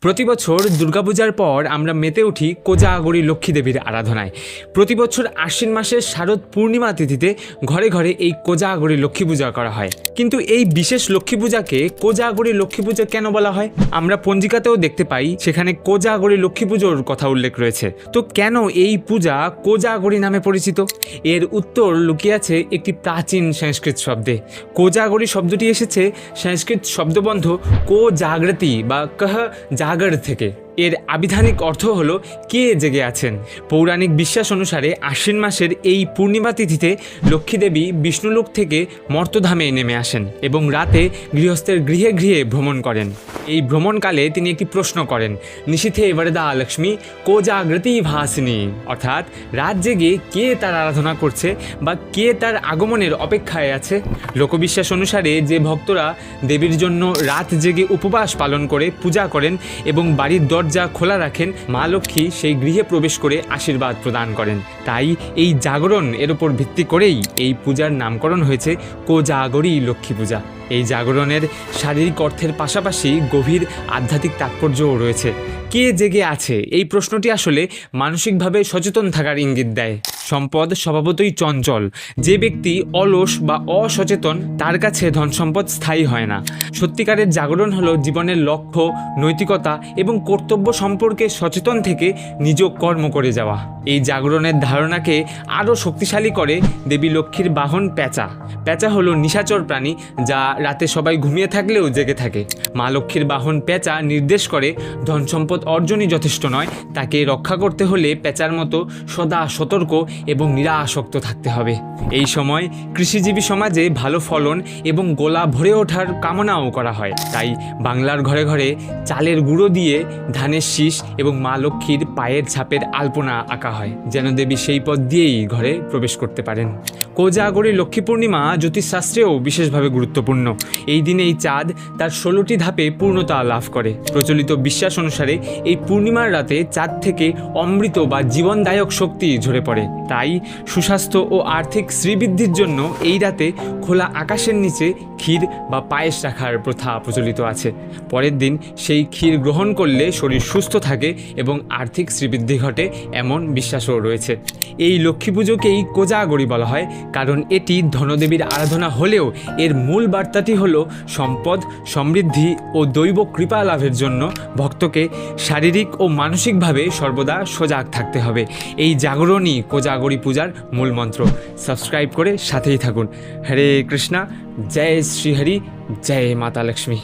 প্রতি বছর দুর্গাপূজার পর আমরা মেতে উঠি কোজাগরী লক্ষ্মী দেবীর আরাধনায়। প্রতি বছর আশ্বিন মাসের শারদ পূর্ণিমা তিথিতে ঘরে ঘরে এই কোজাগরী লক্ষ্মী পূজা করা হয়। কিন্তু এই বিশেষ লক্ষ্মী পূজাকে কোজাগরী লক্ষ্মী পূজা কেন বলা হয়? আমরা পঞ্জিকাতেও দেখতে পাই, সেখানে কোজাগরী লক্ষ্মী পুজোর কথা উল্লেখ রয়েছে। তো কেন এই পূজা কোজাগরী নামে পরিচিত? এর উত্তর লুকিয়ে আছে একটি প্রাচীন সংস্কৃত শব্দে। কোজাগরী শব্দটি এসেছে সংস্কৃত শব্দবন্ধ কো জাগ্রতি বা কহ জাগর থেকে। এর আবিধানিক অর্থ হলো কে জেগে আছেন। পৌরাণিক বিশ্বাস অনুসারে আশ্বিন মাসের এই পূর্ণিমা তিথিতে লক্ষ্মীদেবী বিষ্ণুলোক থেকে মর্তধামে নেমে আসেন এবং রাতে গৃহস্থের গৃহে গৃহে ভ্রমণ করেন। এই ভ্রমণকালে তিনি একটি প্রশ্ন করেন নিশীথে বরদা লক্ষ্মী কো জাগ্রতি ভাসিনী? অর্থাৎ, রাত জেগে কে তার আরাধনা করছে বা কে তার আগমনের অপেক্ষায় আছে? লোকবিশ্বাস অনুসারে যে ভক্তরা দেবীর জন্য রাত জেগে উপবাস পালন করে পূজা করেন এবং বাড়ির দরজা খোলা রাখেন মা লক্ষ্মী সেই গৃহে প্রবেশ করে আশীর্বাদ প্রদান করেন। তাই এই জাগরণ এর উপর ভিত্তি করেই এই পূজার নামকরণ হয়েছে কোজাগরী লক্ষ্মী পূজা। এই জাগরণের শারীরিক অর্থের পাশাপাশি গভীর আধ্যাত্মিক তাৎপর্যও রয়েছে। কে জেগে আছে? এই প্রশ্নটি আসলে মানসিকভাবে সচেতন থাকার ইঙ্গিত দেয়। সম্পদ স্বভাবতই চঞ্চল। যে ব্যক্তি অলস বা অসচেতন, তার কাছে ধন সম্পদ স্থায়ী হয় না। সত্যিকারের জাগরণ হলো জীবনের লক্ষ্য, নৈতিকতা এবং কর্তব্য সম্পর্কে সচেতন থেকে নিজ কর্ম করে যাওয়া। এই জাগরণের ধারণাকে আরও শক্তিশালী করে দেবী লক্ষ্মীর বাহন প্যাঁচা। প্যাঁচা হলো নিশাচর প্রাণী যা রাতে সবাই ঘুমিয়ে থাকলেও জেগে থাকে। মা লক্ষ্মীর বাহন প্যাঁচা নির্দেশ করে ধন সম্পদ অর্জনই যথেষ্ট নয়। তাকে রক্ষা করতে হলে পেঁচার মতো সদা সতর্ক এবং নিরাসক্ত থাকতে হবে। এই সময় কৃষিজীবী সমাজে ভালো ফলন এবং গোলা ভরে ওঠার কামনাও করা হয়। তাই বাংলার ঘরে ঘরে চালের গুঁড়ো দিয়ে ধানের শীষ এবং মা লক্ষ্মীর পায়ের ছাপের আলপনা আঁকা হয়, যেন দেবী সেই পথ দিয়েই ঘরে প্রবেশ করতে পারেন। কোজাগরী লক্ষ্মী পূর্ণিমা জ্যোতিষশাস্ত্রেও বিশেষভাবে গুরুত্বপূর্ণ। এই দিনে এই চাঁদ তার ষোলোটি ধাপে পূর্ণতা লাভ করে। প্রচলিত বিশ্বাস অনুসারে এই পূর্ণিমার রাতে চাঁদ থেকে অমৃত বা জীবনদায়ক শক্তি ঝরে পড়ে। তাই সুস্বাস্থ্য ও আর্থিক শ্রীবৃদ্ধির জন্য এই রাতে খোলা আকাশের নিচে ক্ষীর বা পায়েস রাখার প্রথা প্রচলিত আছে। পরের দিন সেই ক্ষীর গ্রহণ করলে শরীর সুস্থ থাকে এবং আর্থিক শ্রীবৃদ্ধি ঘটে এমন বিশ্বাসও রয়েছে। এই লক্ষ্মী পুজোকেই কোজাগরি বলা হয়, কারণ এটি ধনদেবীর আরাধনা হলেও এর মূল বার্তাটি হল সম্পদ, সমৃদ্ধি ও দৈব কৃপা লাভের জন্য ভক্তকে শারীরিক ও মানসিকভাবে সর্বদা সজাগ থাকতে হবে। এই জাগরণই কোজাগরি পূজার মূল মন্ত্র। সাবস্ক্রাইব করে সাথেই থাকুন। হরে কৃষ্ণা, জয় শ্রীহরি, জয় মাতা লক্ষ্মী।